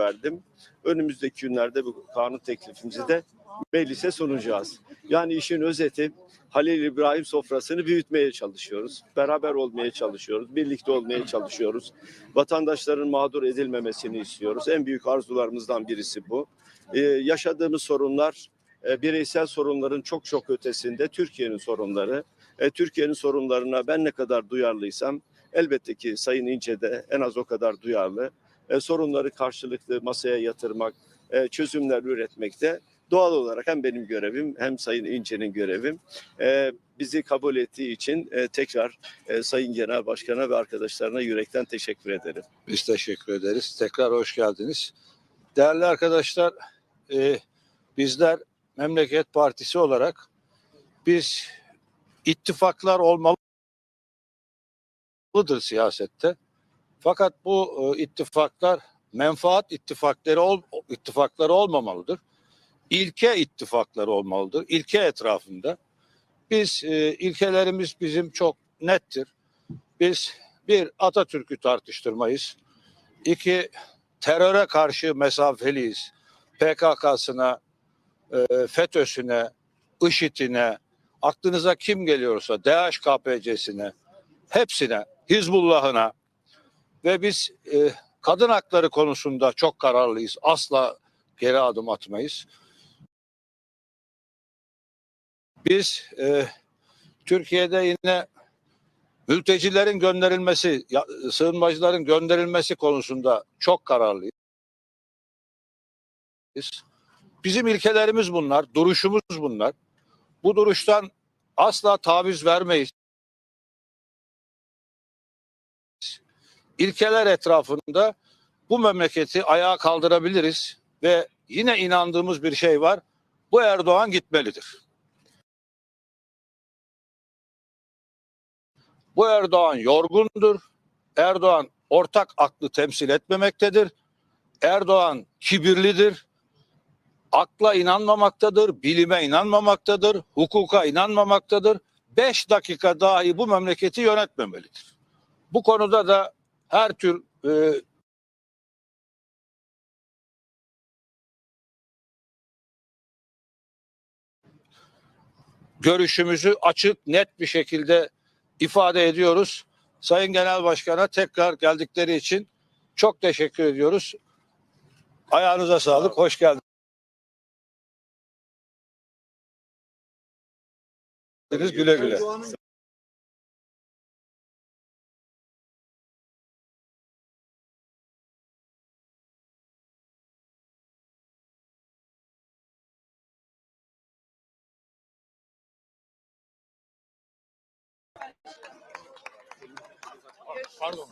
verdim. Önümüzdeki günlerde bu kanun teklifimizi de meclise sunacağız. Yani işin özeti Halil İbrahim sofrasını büyütmeye çalışıyoruz. Beraber olmaya çalışıyoruz. Birlikte olmaya çalışıyoruz. Vatandaşların mağdur edilmemesini istiyoruz. En büyük arzularımızdan birisi bu. Ee, yaşadığımız sorunlar e, bireysel sorunların çok çok ötesinde Türkiye'nin sorunları. E, Türkiye'nin sorunlarına ben ne kadar duyarlıysam elbette ki Sayın İnce de en az o kadar duyarlı. E, sorunları karşılıklı masaya yatırmak, e, çözümler üretmekte doğal olarak hem benim görevim hem Sayın İnce'nin görevim. E, bizi kabul ettiği için tekrar Sayın Genel Başkan'a ve arkadaşlarına yürekten teşekkür ederim. Biz teşekkür ederiz. Tekrar hoş geldiniz. Değerli arkadaşlar, bizler Memleket Partisi olarak biz ittifaklar olmalıdır siyasette. Fakat bu e, ittifaklar menfaat ittifakları ol, ittifakları olmamalıdır. İlke ittifakları olmalıdır. İlke etrafında. Biz e, ilkelerimiz bizim çok nettir. Biz bir Atatürk'ü tartıştırmayız. İki teröre karşı mesafeliyiz. PKK'sına, e, FETÖ'süne, IŞİD'ine, aklınıza kim geliyorsa DHKPC'sine, hepsine, Hizbullah'ına ve biz e, kadın hakları konusunda çok kararlıyız. Asla geri adım atmayız. Biz e, Türkiye'de yine mültecilerin gönderilmesi, ya- sığınmacıların gönderilmesi konusunda çok kararlıyız. Bizim ilkelerimiz bunlar, duruşumuz bunlar. Bu duruştan asla taviz vermeyiz. İlkeler etrafında bu memleketi ayağa kaldırabiliriz ve yine inandığımız bir şey var. Bu Erdoğan gitmelidir. Bu Erdoğan yorgundur. Erdoğan ortak aklı temsil etmemektedir. Erdoğan kibirlidir. Akla inanmamaktadır, bilime inanmamaktadır, hukuka inanmamaktadır. Beş dakika dahi bu memleketi yönetmemelidir. Bu konuda da her tür e, görüşümüzü açık, net bir şekilde ifade ediyoruz. Sayın Genel Başkan'a tekrar geldikleri için çok teşekkür ediyoruz. Ayağınıza sağlık, hoş geldiniz. Güle güle. Pardon.